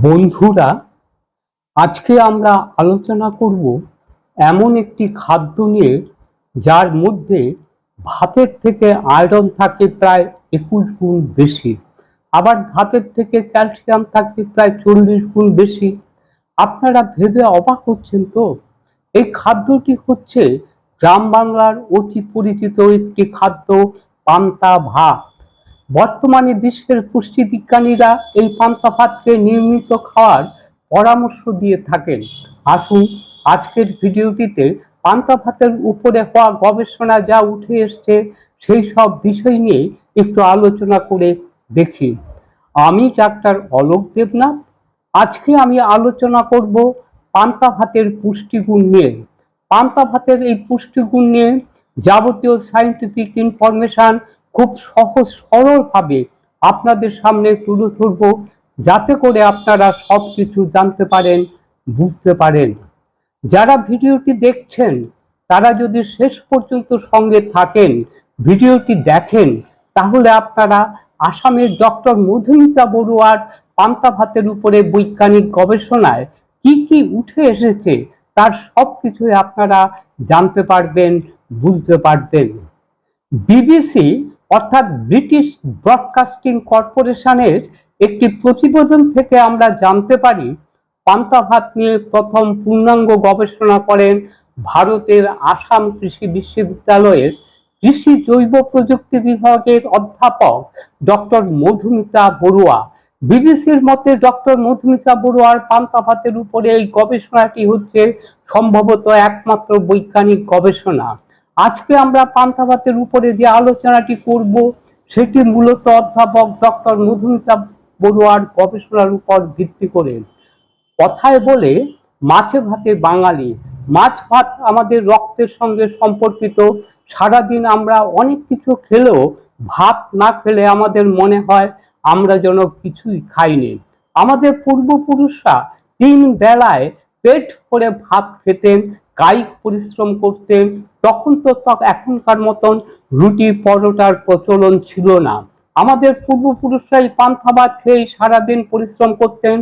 বন্ধুরা, আজকে আমরা আলোচনা করব এমন একটি খাদ্য নিয়ে, যার মধ্যে ভাতের থেকে আয়রন থাকে প্রায় একুশ গুণ বেশি, আবার ভাতের থেকে ক্যালসিয়াম থাকে প্রায় চল্লিশ গুণ বেশি। আপনারা ভেবে অবাক হচ্ছেন তো? এই খাদ্যটি হচ্ছে গ্রাম বাংলার অতি পরিচিত একটি খাদ্য পান্তা ভাত। বর্তমানে বিশ্বের পুষ্টি বিজ্ঞানীরা এই পান্তা ভাতকে নিয়মিত খাওয়ার পরামর্শ দিয়ে থাকেন। আসুন, আজকের ভিডিওটিতে পান্তা ভাতের উপরে হওয়া গবেষণা যা উঠে এসছে, সেই সব বিষয় নিয়ে একটু আলোচনা করে দেখি। আমি ডাক্তার অলোক দেবনাথ। আজকে আমি আলোচনা করব পান্তা ভাতের পুষ্টিগুণ নিয়ে। পান্তা ভাতের এই পুষ্টিগুণ নিয়ে যাবতীয় সায়েন্টিফিক ইনফরমেশন খুব সহজ, সরলভাবে আপনাদের সামনে তুলে ধরবো, যাতে করে আপনারা সব কিছু জানতে পারেন, বুঝতে পারেন। যারা ভিডিওটি দেখছেন, তারা যদি শেষ পর্যন্ত সঙ্গে থাকেন, ভিডিওটি দেখেন, তাহলে আপনারা আসামের ডক্টর মধুমিতা বড়ুয়ার পান্তা ভাতের উপরে বৈজ্ঞানিক গবেষণায় কি কি উঠে এসেছে, তার সব কিছুই আপনারা জানতে পারবেন, বুঝতে পারবেন। বিবিসি অর্থাৎ ব্রিটিশ ব্রডকাস্টিং কর্পোরেশনের একটি প্রতিবেদন থেকে আমরা জানতে পারি পান্তা ভাত নিয়ে প্রথম পূর্ণাঙ্গ গবেষণা করেন ভারতের আসাম কৃষি বিশ্ববিদ্যালয়ের কৃষি জৈব প্রযুক্তি বিভাগের অধ্যাপক ডক্টর মধুমিতা বড়ুয়া। বিবিসির মতে ডক্টর মধুমিতা বড়ুয়ার পান্তা ভাতের উপরে এই গবেষণাটি হচ্ছে সম্ভবত একমাত্র বৈজ্ঞানিক গবেষণা। আজকে আমরা পান্তা ভাতের উপরে যে আলোচনাটি করব, সেটি মূলত অধ্যাপক ডক্টর মধুমিতা বড়ুয়ার গবেষণার উপর ভিত্তি করে। কথায় বলে, মাছে ভাতে বাঙালি। মাছ ভাত আমাদের রক্তের সঙ্গে সম্পর্কিত। সারাদিন আমরা অনেক কিছু খেলেও ভাত না খেলে আমাদের মনে হয় আমরা যেন কিছুই খাইনি। আমাদের পূর্বপুরুষরা তিন বেলায় পেট ভরে ভাত খেতেন কায়িক পরিশ্রম করতেন, তখন তো এখনকার মতন রুটি পরোটার প্রচলন ছিল না। আমাদের পূর্বপুরুষরাই পান্থা ভাত খেয়ে সারাদিন পরিশ্রম করতেন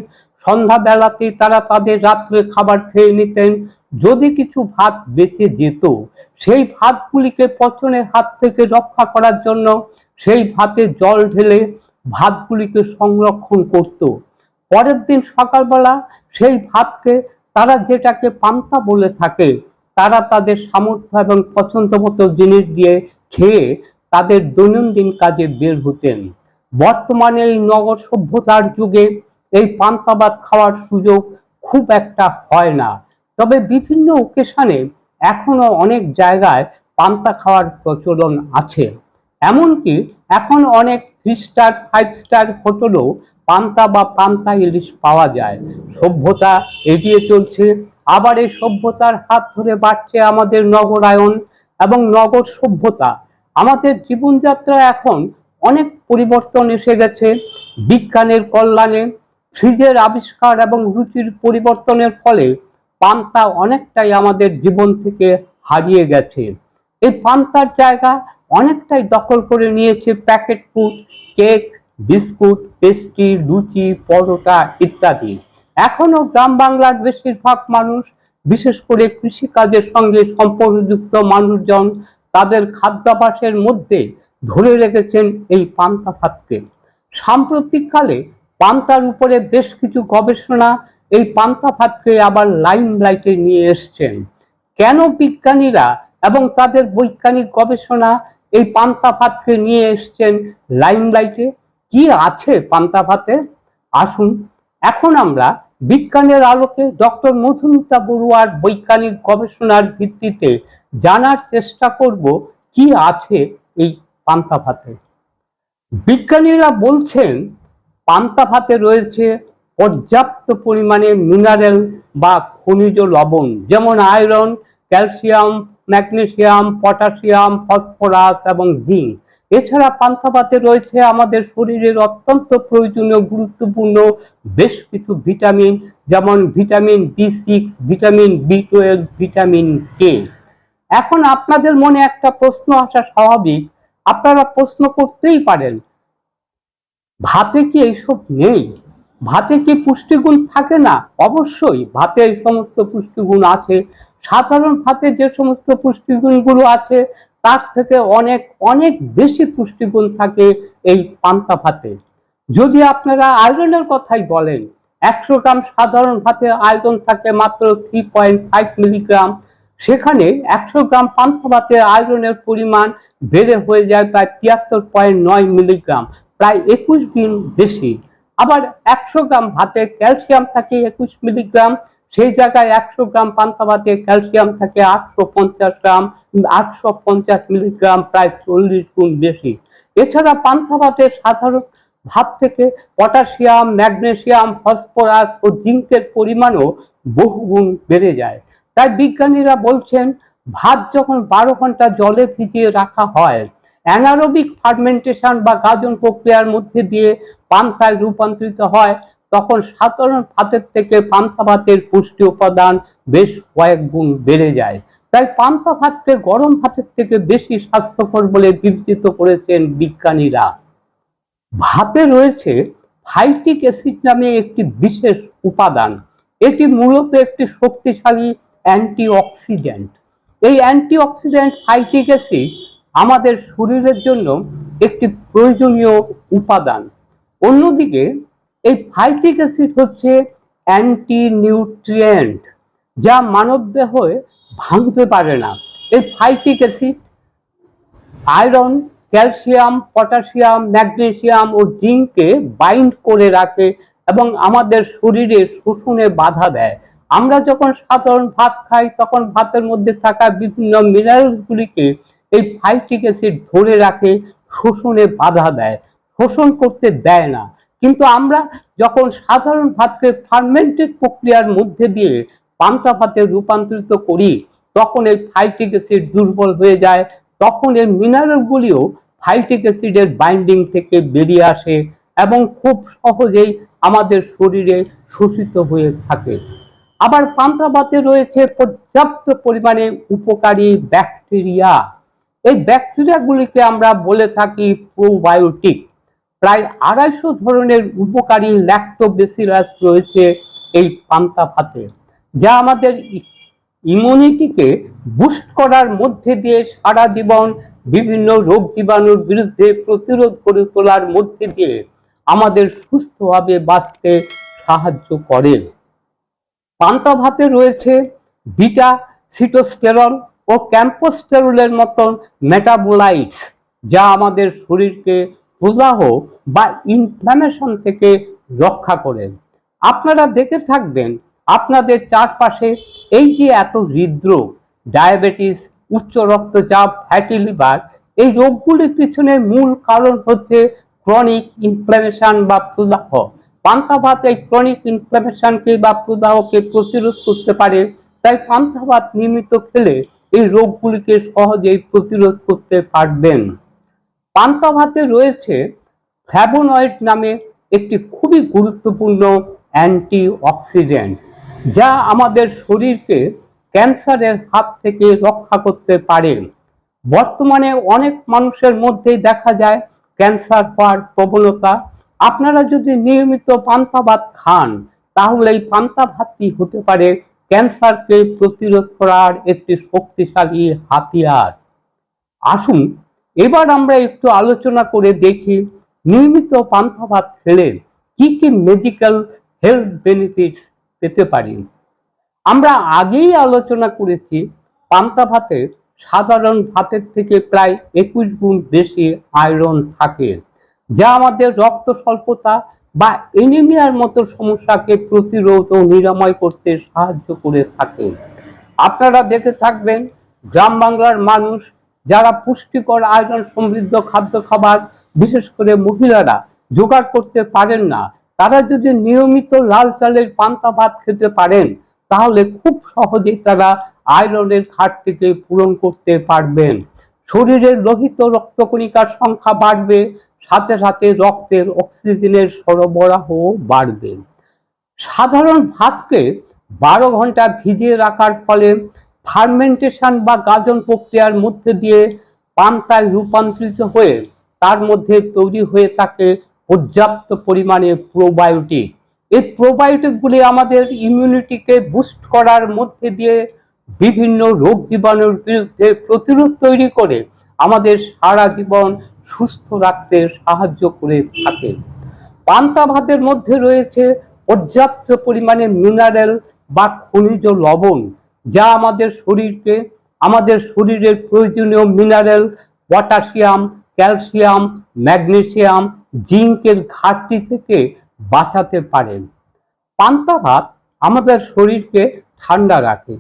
সন্ধ্যা বেলাতে তারা তাদের রাত্রে খাবার খেয়ে নিতেন। যদি কিছু ভাত বেঁচে যেত, সেই ভাতগুলিকে পচনের হাত থেকে রক্ষা করার জন্য সেই ভাতে জল ঢেলে ভাতগুলিকে সংরক্ষণ করত। পরের দিন সকালবেলা সেই ভাতকে তারা যেটাকে পান্তা বলে থাকে, তারা তাদের সামর্থ্য এবং পছন্দ মতো জিনিস দিয়ে খেয়ে তাদের দৈনন্দিন কাজে বের হতেন। বর্তমানে এই নগর সভ্যতার যুগে এই পান্তা ভাত খাওয়ার সুযোগ খুব একটা হয় না। তবে বিভিন্ন ওকেশনে এখনও অনেক জায়গায় পান্তা খাওয়ার প্রচলন আছে। এমনকি এখন অনেক থ্রি স্টার ফাইভ স্টার হোটেলও পান্তা বা পান্তা ইলিশ পাওয়া যায়। সভ্যতা এগিয়ে চলছে। আবার এই সভ্যতার হাত ধরে বাড়ছে আমাদের নগরায়ন এবং নগর সভ্যতা। আমাদের জীবনযাত্রা এখন অনেক পরিবর্তন এসে গেছে। বিজ্ঞানের কল্যাণে ফ্রিজের আবিষ্কার এবং রুচির পরিবর্তনের ফলে পান্তা অনেকটাই আমাদের জীবন থেকে হারিয়ে গেছে। এই পান্তার জায়গা অনেকটাই দখল করে নিয়েছে packet food cake biscuit pastry লুচি, পরোটা ইত্যাদি। এখনও গ্রাম বাংলার বেশিরভাগ মানুষ, বিশেষ করে কৃষিকাজের সঙ্গে সম্পর্কযুক্ত মানুষজন, তাদের খাদ্যাভাসের মধ্যে ধরে রেখেছেন এই পান্তা ভাতকে। সাম্প্রতিককালে পান্তার উপরে বেশ কিছু গবেষণা এই পান্তা ভাতকে আবার লাইম লাইটে নিয়ে এসছেন। কেন বিজ্ঞানীরা এবং তাদের বৈজ্ঞানিক গবেষণা এই পান্তা ভাতকে নিয়ে এসছেন লাইম লাইটে কি আছে পান্তা ভাতে? আসুন, এখন আমরা বিজ্ঞানের আলোকে ডক্টর মধুমিতা বড়ুয়ার বৈজ্ঞানিক গবেষণার ভিত্তিতে জানার চেষ্টা করব, কি আছে এই পান্তা ভাতে? বিজ্ঞানীরা বলছেন, পান্তা ভাতে রয়েছে পর্যাপ্ত পরিমাণে মিনারেল বা খনিজ লবণ, যেমন iron, calcium magnesium potassium, phosphorus এবং জিঙ্ক। এছাড়া পান্তা ভাতে রয়েছে আমাদের শরীরের অত্যন্ত প্রয়োজনীয়, গুরুত্বপূর্ণ বেশ কিছু ভিটামিন, যেমন vitamin B six, vitamin B twelve, vitamin K. এখন আপনাদের মনে একটা প্রশ্ন আসা স্বাভাবিক। আপনারা প্রশ্ন করতেই পারেন, ভাতে কি এইসব নেই? ভাতে কি পুষ্টিগুণ থাকে না? অবশ্যই ভাতে এই সমস্ত পুষ্টিগুণ আছে। সাধারণ ভাতে যে সমস্ত পুষ্টিগুণগুলো আছে, তার থেকে অনেক অনেক বেশি পুষ্টিগুণ থাকে এই পান্তা ভাতে। যদি আপনারা আয়রনের কথাই বলেন, একশো গ্রাম সাধারণ ভাতে আয়রন থাকে মাত্র থ্রি পয়েন্ট ফাইভ মিলিগ্রাম সেখানে একশো গ্রাম পান্তা ভাতে আয়রনের পরিমাণ বেড়ে হয়ে যায় প্রায় তিয়াত্তর পয়েন্ট নয় মিলিগ্রাম প্রায় একুশ দিন বেশি। আবার একশো গ্রাম ভাতে ক্যালসিয়াম থাকে একুশ মিলিগ্রাম, সেই জায়গায় একশো গ্রাম পান্তা ভাতে ক্যালসিয়াম থাকে আটশো পঞ্চাশ গ্রাম, আটশো পঞ্চাশ মিলিগ্রাম, প্রায় চল্লিশ গুণ বেশি। এছাড়া পান্তা ভাতে সাধারণ ভাত থেকে পটাশিয়াম ম্যাগনেসিয়াম ফসফরাস ও জিঙ্কের পরিমাণও বহুগুণ বেড়ে যায়। তাই বিজ্ঞানীরা বলছেন, ভাত যখন বারো ঘণ্টা জলে ভিজিয়ে রাখা হয় অ্যানারোবিক ফার্মেন্টেশন বা গাজন প্রক্রিয়ার মধ্যে দিয়ে পান্তায় রূপান্তরিত হয়, তখন সাধারণ ভাতের থেকে পান্তা ভাতের পুষ্টি উপাদান বেশ কয়েক গুণ বেড়ে যায়। তাই পান্তা ভাতকে গরম ভাতের থেকে বেশি স্বাস্থ্যকর বলে বিবেচিত করেছেন বিজ্ঞানীরা। ভাতে রয়েছে ফাইটিক অ্যাসিড নামে একটি বিশেষ উপাদান। এটি মূলত একটি শক্তিশালী অ্যান্টিঅক্সিডেন্ট এই অ্যান্টিঅক্সিডেন্ট ফাইটিক অ্যাসিড আমাদের শরীরের জন্য একটি প্রয়োজনীয় উপাদান। অন্যদিকে, এই ফাইটিক অ্যাসিড হচ্ছে অ্যান্টি নিউট্রিয়েন্ট যা মানব মানবদেহে ভাঙতে পারে না। এই phytic acid iron calcium potassium magnesium ও জিঙ্ককে বাইন্ড করে রাখে এবং আমাদের শরীরে শোষণে বাধা দেয়। আমরা যখন সাধারণ ভাত খাই, তখন ভাতের মধ্যে থাকা বিভিন্ন মিনারেলসগুলিকে এই ফাইটিক অ্যাসিড ধরে রাখে, শোষণে বাধা দেয়। শোষণ করতে দেয় না। কিন্তু আমরা যখন সাধারণ ভাতকে ফার্মেন্টেড প্রক্রিয়ার মধ্যে দিয়ে পান্তা ভাতে রূপান্তরিত করি, তখন এই ফাইটিক অ্যাসিড দুর্বল হয়ে যায়। তখন এই মিনারেলগুলিও ফাইটিক অ্যাসিডের বাইন্ডিং থেকে বেরিয়ে আসে এবং খুব সহজেই আমাদের শরীরে শোষিত হয়ে থাকে। আবার পান্তা ভাতে রয়েছে পর্যাপ্ত পরিমাণে উপকারী ব্যাকটেরিয়া। এই ব্যাকটেরিয়াগুলিকে আমরা বলে থাকি প্রোবায়োটিক। প্রায় আড়াইশো ধরনের উপকারী ল্যাক্টোবেসিলাস রয়েছে এই পান্তা ভাতে যা আমাদের ইমিউনিটিকে বুস্ট করার মধ্যে দিয়ে সারা জীবন বিভিন্ন রোগ জীবাণুর বিরুদ্ধে প্রতিরোধ করে তোলার মধ্যে দিয়ে আমাদের সুস্থভাবে বাঁচতে সাহায্য করে। পান্তা ভাতে রয়েছে বিটা সিটোস্টেরল ও ক্যাম্পোস্টেরলের মতন মেটাবোলাইটস যা আমাদের শরীরকে প্রদাহ বা ইনফ্লামেশন থেকে রক্ষা করে। আপনারা দেখে থাকবেন, আপনাদের চারপাশে এই যে এত হৃদরোগ ডায়াবেটিস উচ্চ রক্তচাপ ফ্যাটি লিভার এই রোগগুলির পিছনে মূল কারণ হচ্ছে ক্রনিক ইনফ্লামেশন বা প্রদাহ। পান্তা ভাত এই ক্রনিক ইনফ্লামেশনকে বা প্রদাহকে প্রতিরোধ করতে পারে, তাই পান্তাভাত নিয়মিত খেলে এই রোগগুলিকে সহজেই প্রতিরোধ করতে পারবেন। পান্তা ভাতে রয়েছে ফ্ল্যাবোনয়েড নামে একটি খুবই গুরুত্বপূর্ণ অ্যান্টি অক্সিডেন্ট যা আমাদের শরীরকে ক্যান্সারের হাত থেকে রক্ষা করতে পারে। বর্তমানে অনেক মানুষের মধ্যেই দেখা যায় ক্যান্সার হওয়ার প্রবণতা। আপনারা যদি নিয়মিত পান্তা ভাত খান, তাহলে এই পান্তা ভাতটি হতে পারে ক্যান্সারকে প্রতিরোধ করার একটি শক্তিশালী হাতিয়ার। আসুন, এবার আমরা একটু আলোচনা করে দেখি নিয়মিত পান্তা ভাত খেলে কি কি মেডিকেল হেলথ বেনিফিটস পেতে পারি। আমরা আগেই আলোচনা করেছি পান্তা ভাতে সাধারণ ভাতের থেকে প্রায় একুশ গুণ বেশি আয়রন থাকে, যা আমাদের রক্ত স্বল্পতা বা এনিমিয়ার মতো সমস্যাকে প্রতিরোধ ও নিরাময় করতে সাহায্য করে থাকে। আপনারা দেখে থাকবেন, গ্রাম বাংলার মানুষ যারা পুষ্টিকর আয়রন সমৃদ্ধ খাদ্য খাবার, বিশেষ করে মহিলারা, জোগাড় করতে পারেন না। তারা যদি নিয়মিত লাল চালের পান্তা ভাত খেতে পারেন, তাহলে খুব সহজেই তারা আয়রনের ঘাটতিকে পূরণ করতে পারবেন। শরীরের লোহিত রক্তকণিকার সংখ্যা বাড়বে সাথে সাথে রক্তের অক্সিজেনের সরবরাহ বাড়বে। সাধারণ ভাতকে বারো ঘণ্টা ভিজিয়ে রাখার ফলে ফার্মেন্টেশন বা গাজন প্রক্রিয়ার মধ্যে দিয়ে পান্তায় রূপান্তরিত হয়ে তার মধ্যে তৈরি হয়ে থাকে পর্যাপ্ত পরিমাণে প্রোবায়োটিক এই প্রোবায়োটিকগুলি আমাদের ইমিউনিটিকে বুস্ট করার মধ্যে দিয়ে বিভিন্ন রোগ জীবাণুর বিরুদ্ধে প্রতিরোধ তৈরি করে আমাদের সারা জীবন সুস্থ রাখতে সাহায্য করে থাকে। পান্তা ভাতের মধ্যে রয়েছে পর্যাপ্ত পরিমাণে মিনারেল বা খনিজ লবণ, যা আমাদের শরীরকে, আমাদের শরীরের প্রয়োজনীয় মিনারেল পটাশিয়াম ক্যালসিয়াম ম্যাগনেসিয়াম জিঙ্কের ঘাটতি থেকে বাঁচাতে পারে। পান্তা ভাত আমাদের শরীরকে ঠান্ডা রাখে।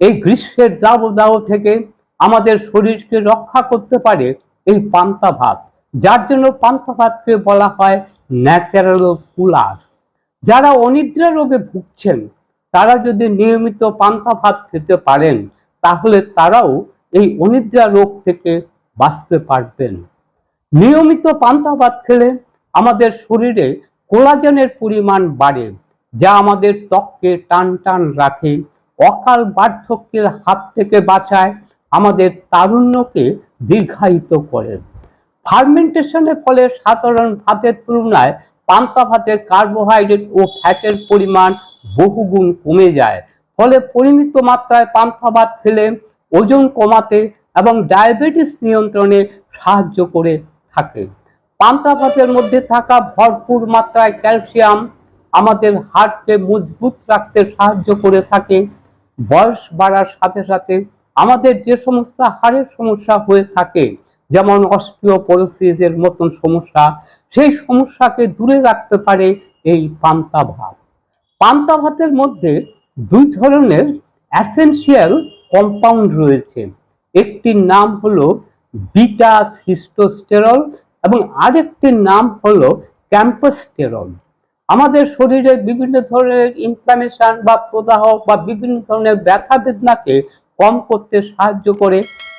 এই গ্রীষ্মের দাবদাহ থেকে আমাদের শরীরকে রক্ষা করতে পারে এই পান্তা ভাত। যার জন্য পান্তা ভাতকে বলা হয় ন্যাচারাল কুলার যারা অনিদ্রা রোগে ভুগছেন, তারা যদি নিয়মিত পান্তা ভাত খেতে পারেন, তাহলে তারাও এই অনিদ্রা রোগ থেকে বাঁচতে পারবেন। নিয়মিত পান্তা ভাত খেলে আমাদের শরীরে কোলাজেনের পরিমাণ বাড়ে, যা আমাদের ত্বককে টান টান রাখে, অকাল বার্ধক্যের হাত থেকে বাঁচায়, আমাদের তারুণ্যকে দীর্ঘায়িত করে। ফার্মেন্টেশনের ফলে সাধারণ ভাতের তুলনায় পান্তা ভাতে কার্বোহাইড্রেট ও ফ্যাটের পরিমাণ বহুগুণ কমে যায়। ফলে পরিমিত মাত্রায় পান্তা ভাত খেলে ওজন কমাতে এবং ডায়াবেটিস নিয়ন্ত্রণে সাহায্য করে থাকে। পান্তা ভাতের মধ্যে থাকা ভরপুর মাত্রায় ক্যালসিয়াম আমাদের হার্টকে মজবুত রাখতে সাহায্য করে থাকে। বয়স বাড়ার সাথে সাথে আমাদের যে সমস্ত হাড়ের সমস্যা হয়ে থাকে, যেমন অস্টিওপোরোসিস এর মতন সমস্যা, সেই সমস্যাকে দূরে রাখতে পারে এই পান্তা ভাত। পান্তা ভাতের মধ্যে দুই ধরনের অ্যাসেনশিয়াল কম্পাউন্ড রয়েছে। একটির নাম হলো বিটা সিস্টোস্টেরল এবং আরেকটির নাম হলো ক্যাম্পাস্টেরল। আমাদের শরীরে বিভিন্ন ধরনের ইনফ্লামেশন বা প্রদাহ বা বিভিন্ন ধরনের ব্যথা বেদনাকে কম করতে সাহায্য করে।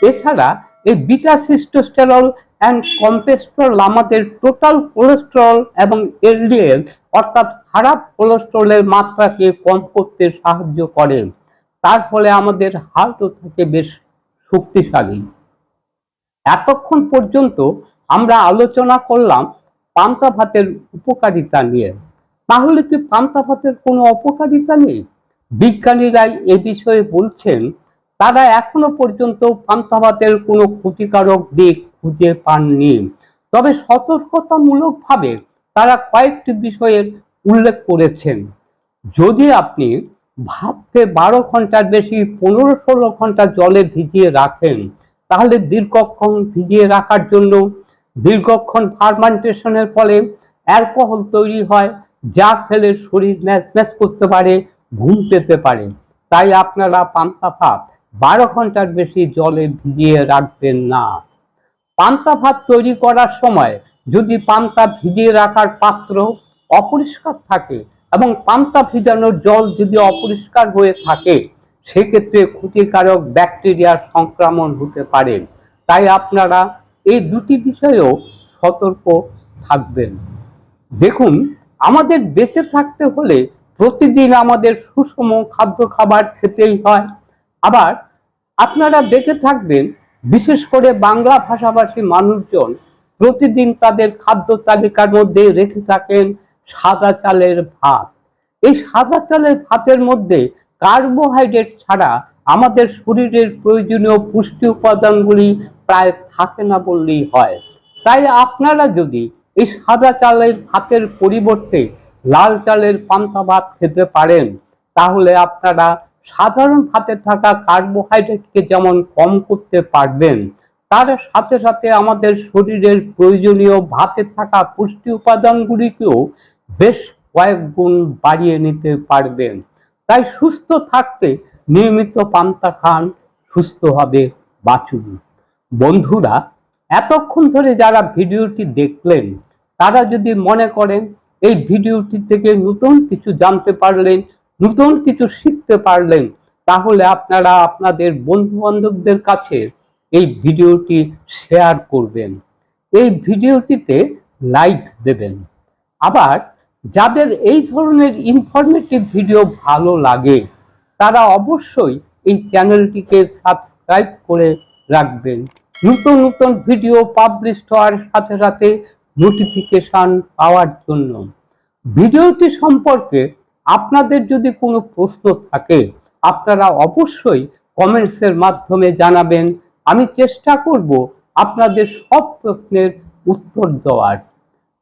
এছাড়া এই বিটা সিস্টোস্টেরল অ্যান্ড কম্পেস্ট্রল আমাদের টোটাল কোলেস্ট্রল এবং এলডিএল অর্থাৎ খারাপ কোলেস্ট্রলের মাত্রাকে কম করতে সাহায্য করে। তার ফলে আমাদের হার্টও থাকে বেশ শক্তিশালী। এতক্ষণ পর্যন্ত আমরা আলোচনা করলাম পান্তা ভাতের উপকারিতা নিয়ে। তাহলে কি পান্তা ভাতের কোনো অপকারিতা নেই? বিজ্ঞানীরাই এ বিষয়ে বলছেন তারা এখনও পর্যন্ত পান্তা ভাতের কোনো ক্ষতিকারক দিক খুঁজে পাননি। তবে সতর্কতামূলকভাবে তারা কয়েকটি বিষয়ের উল্লেখ করেছেন। যদি আপনি ভাতকে বারো ঘণ্টার বেশি, পনেরো ষোলো ঘণ্টা জলে ভিজিয়ে রাখেন, তাহলে দীর্ঘক্ষণ ভিজিয়ে রাখার জন্য দীর্ঘক্ষণ ফার্মান্টেশনের ফলে অ্যালকোহল তৈরি হয়, যা খেলে শরীর ম্যাচ ম্যাচ করতে পারে, ঘুম পেতে পারে। তাই আপনারা পান্তা ভাত বারো ঘণ্টার বেশি জলে ভিজিয়ে রাখবেন না। পান্তা ভাত তৈরি করার সময় যদি পান্তা ভিজিয়ে রাখার পাত্র অপরিষ্কার থাকে এবং পান্তা ভিজানোর জল যদি অপরিষ্কার হয়ে থাকে, সেক্ষেত্রে ক্ষতিকারক ব্যাকটেরিয়ার সংক্রমণ হতে পারে। তাই আপনারা এই দুটি বিষয়েও সতর্ক থাকবেন। দেখুন, আমাদের বেঁচে থাকতে হলে প্রতিদিন আমাদের সুষম খাদ্য খাবার খেতেই হয়। আবার আপনারা দেখে থাকবেন, বিশেষ করে বাংলা ভাষাভাষী মানুষজন প্রতিদিন তাদের খাদ্য তালিকার মধ্যে রেখে থাকেন সাদা চালের ভাত। এই সাদা চালের ভাতের মধ্যে কার্বোহাইড্রেট ছাড়া আমাদের শরীরের প্রয়োজনীয় পুষ্টি উপাদানগুলি প্রায় থাকে না বললেই হয়। তাই আপনারা যদি এই সাদা চালের ভাতের পরিবর্তে লাল চালের পান্তা ভাত খেতে পারেন, তাহলে আপনারা সাধারণ ভাতে থাকা কার্বোহাইড্রেটকে যেমন কম করতে পারবেন, তার সাথে সাথে আমাদের শরীরের প্রয়োজনীয় ভাতে থাকা পুষ্টি উপাদানগুলিকেও বেশ কয়েক গুণ বাড়িয়ে নিতে পারবেন। তাই সুস্থ থাকতে নিয়মিত পান্তা খান সুস্থভাবে বাঁচুন। বন্ধুরা, এতক্ষণ ধরে যারা ভিডিওটি দেখলেন, তারা যদি মনে করেন এই ভিডিওটি থেকে নতুন কিছু জানতে পারলেন নতুন কিছু শিখতে পারলেন, তাহলে আপনারা আপনাদের বন্ধু বান্ধবদের কাছে এই ভিডিওটি শেয়ার করবেন। এই ভিডিওটিতে লাইক দেবেন। আবার যাদের এই ধরনের ইনফরমেটিভ ভিডিও ভালো লাগে, তারা অবশ্যই এই চ্যানেলটিকে সাবস্ক্রাইব করে রাখবেন। নতুন নতুন ভিডিও পাবলিশ হওয়ার সাথে সাথে নোটিফিকেশন পাওয়ার জন্য। ভিডিওটি সম্পর্কে আপনাদের যদি কোনো প্রশ্ন থাকে, আপনারা অবশ্যই কমেন্টসের মাধ্যমে জানাবেন। আমি চেষ্টা করব আপনাদের সব প্রশ্নের উত্তর দেওয়ার।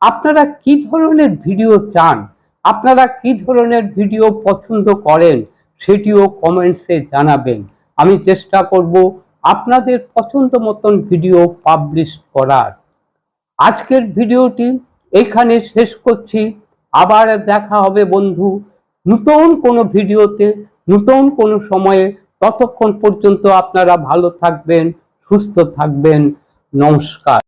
আপনারা কি ধরনের ভিডিও চান? আপনারা কি ধরনের ভিডিও পছন্দ করেন? সেটিও কমেন্টসে জানাবেন। আমি চেষ্টা করব আপনাদের পছন্দ মতন ভিডিও পাবলিশ করার। আজকের ভিডিওটি এখানে শেষ করছি। আবার দেখা হবে বন্ধু। নতুন কোনো ভিডিওতে নতুন কোনো সময়ে ততক্ষণ পর্যন্ত আপনারা ভালো থাকবেন সুস্থ থাকবেন। নমস্কার।